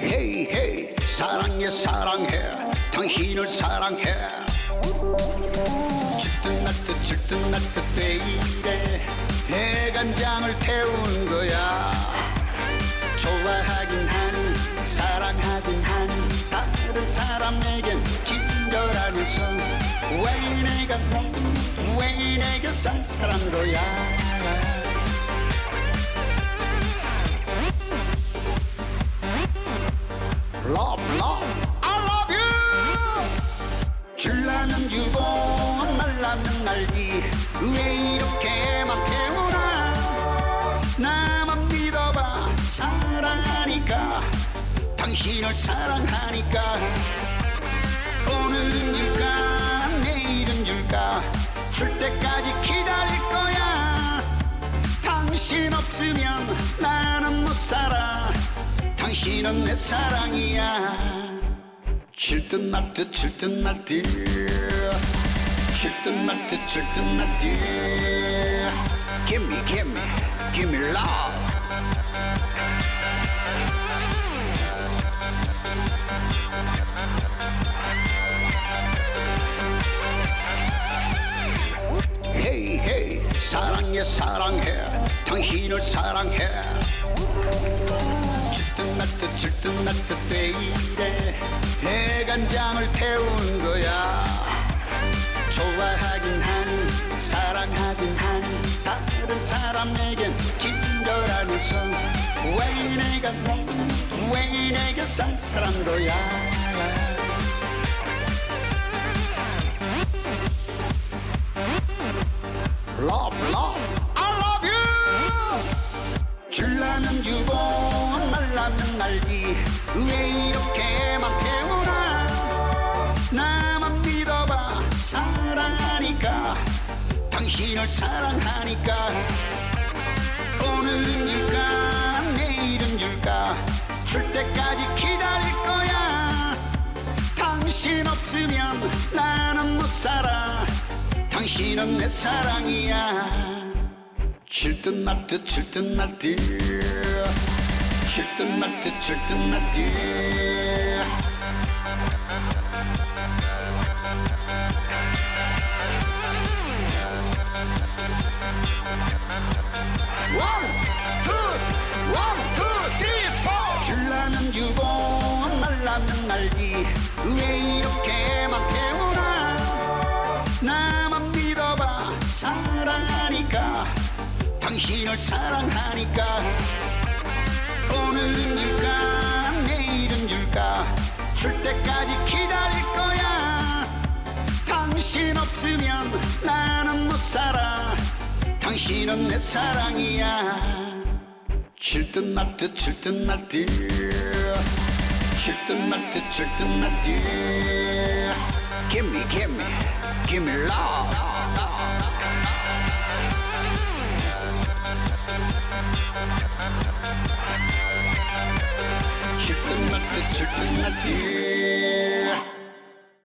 헤이 헤이 사랑해 사랑해. 당신을 사랑해. 질듯 날듯 질듯 날듯 왜 이래 해간장을 태운 거야. 좋아하긴 하니 사랑하긴 하니 다른 사람에겐 친절하면서 왜 내가 왜 내게 쌀쌀한 거야 Love, love, I love you. 줄라면 주고 말라면 말지. 왜 이렇게만 태우나? 나만 믿어봐. 사랑하니까. 당신을 사랑하니까. 오늘은 줄까? 내일은 줄까? 줄 때까지 기다릴 거야. 당신 없으면 당신은 내 사랑이야. 질듯 말듯 질듯 말듯. 질듯 말듯 질듯 말듯. Give me give me give me love. 헤이 헤이 사랑해 사랑해. 당신을 사랑해 날듯 왜 이래 해간장을 태운 거야. 좋아하긴 하니 사랑하긴 하니 다른 사람에겐 친절하면서 왜 내가 왜 내게 쌀쌀한 거야. Love, love, I love you. 줄라면 주고 말지. 왜 이렇게만 태우나? 나만 믿어봐. 사랑하니까. 당신을 사랑하니까. 오늘은 줄까? 내일은 줄까? 줄 때까지 기다릴 거야. 당신 없으면 나는 못 살아. 당신은 내 사랑이야. 질듯 말듯 질듯 말듯 질듯 말듯 질듯 말듯 원, 투, 원, 투, 쓰리, 포. 줄라면 주고 말라면 말지. 왜 이렇게만 태우나? 나만 믿어봐. 사랑하니까. 당신을 사랑하니까 오늘은 줄까? 내일은 줄까? 줄 때까지 기다릴 거야. 당신 없으면 나는 못 살아. 당신은 내 사랑이야. 질듯 말듯 질듯 말듯. 질듯 말듯 질듯 말 듯. Give me give me give me love Chicken Latif.